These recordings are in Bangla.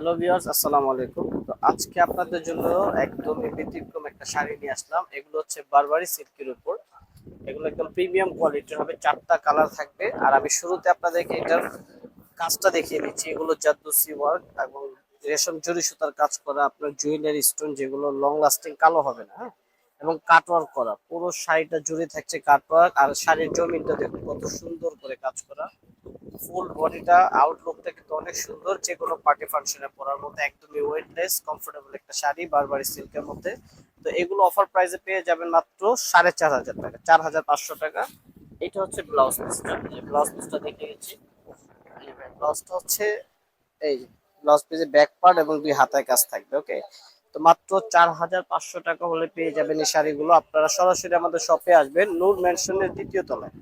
হ্যালো ভিউয়ার্স আসসালামু আলাইকুম। তো আজকে আপনাদের জন্য একদমই ব্যতিক্রম একটা শাড়ি নিয়ে আসলাম। এগুলো হচ্ছে বারবারি সিল্কের উপর। এগুলো একদম প্রিমিয়াম কোয়ালিটির হবে, চারটা কালার থাকবে। আর আমি শুরুতে আপনাদেরকে এটার কাজটা দেখিয়ে দিচ্ছি। এগুলো জাদ্দুসি ওয়ার্ক এবং রেশম জরি সুতার কাজ করা আপনার জুয়েলারি স্টোন যেগুলো লং লাস্টিং কালো হবে না হ্যাঁ? এবং কাটওয়ার্ক করা। পুরো শাড়িটা জুড়ে থাকছে কাটওয়ার্ক আর শাড়ির জমিনটা দেখুন, কত সুন্দর করে কাজ করা। ফুল বডিটা আউটলুকটা কিন্তু অনেক সুন্দর। যে কোনো পার্টি ফাংশনে পরার মধ্যে একদমই ওয়েটলেস কমফোর্টেবল একটা শাড়ি বারবারি সিল্কের মধ্যে। তো এগুলো অফার প্রাইসে পেয়ে যাবেন মাত্র সাড়ে চার হাজার টাকা, চার হাজার পাঁচশো টাকা। এটা হচ্ছে ব্লাউজ পিসটা ব্লাউজ পিসটা দেখে গেছি ব্লাউজটা হচ্ছে, এই ব্লাউজ পিসে ব্যাক পার্ট এবং দুই হাতায় কাজ থাকবে ওকে তো মাত্র চার হাজার পাঁচশো টাকা হলে পেয়ে যাবেন এই শাড়িগুলো। আপনারা সরাসরি আমাদের শপে আসবেন, নূর ম্যানশনের দ্বিতীয় তলায়।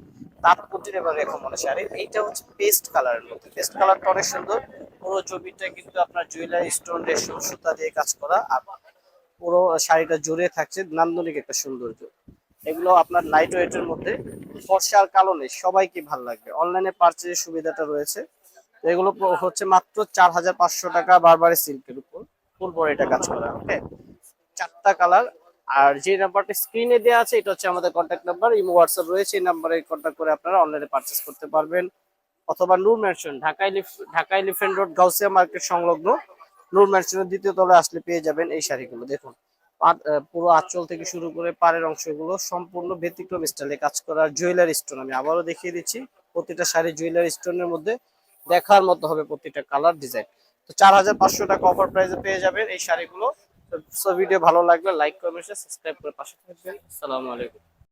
রেখমনে শাড়ি এইটা হচ্ছে পেস্ট কালারের মধ্যে। পেস্ট কালারটা অনেক সুন্দর। পুরো ছবিটা কিন্তু আপনার জুয়েলারি স্টোন রেশম সুতা দিয়ে কাজ করা। আর পুরো শাড়িটা জুড়ে থাকছে নান্দনিক একটা সৌন্দর্য। এগুলো আপনার লাইট ওয়েটের মধ্যে। ফর্সা আর কালো নেই, সবাইকে ভালো লাগবে। অনলাইনে পারচেজের সুবিধাটা রয়েছে। এগুলো হচ্ছে মাত্র চার হাজার পাঁচশো টাকা বারবারে সিল্কের উপর। ফুল বডিটা কাজ করা ওকে চারটা কালার আর যে নাম্বারটা স্ক্রিনে দেওয়া আছে, এটা হচ্ছে আমাদের কন্ট্যাক্ট নাম্বার ইমো হোয়াটসঅ্যাপ রয়েছে, এই নাম্বারে কন্ট্যাক্ট করে আপনারা অনলাইনে পারচেস করতে পারবেন। অথবা Noor mansion Dhaka Dhaka elephant road Gausia market সংলগ্ন। নূর ম্যানশনের দ্বিতীয় তলায় আসলে পেয়ে যাবেন এই শাড়িগুলো, দেখুন। পুরো আঁচল থেকে শুরু করে পাড়ের অংশগুলো সম্পূর্ণ ব্যতিক্রম স্টাইলে কাজ করা জুয়েলারি স্টোন আমি আবারও দেখিয়ে দিচ্ছি, প্রতিটা শাড়ি জুয়েলারি স্টোনের মধ্যে দেখার মতো হবে প্রতিটা কালার ডিজাইন তো চার হাজার পাঁচশো টাকা অফার প্রাইসে পেয়ে যাবেন এই শাড়িগুলো। সো ভিডিও ভালো লাগলে লাইক করবেন সাবস্ক্রাইব করে পাশে থাকবেন। আসসালামু আলাইকুম।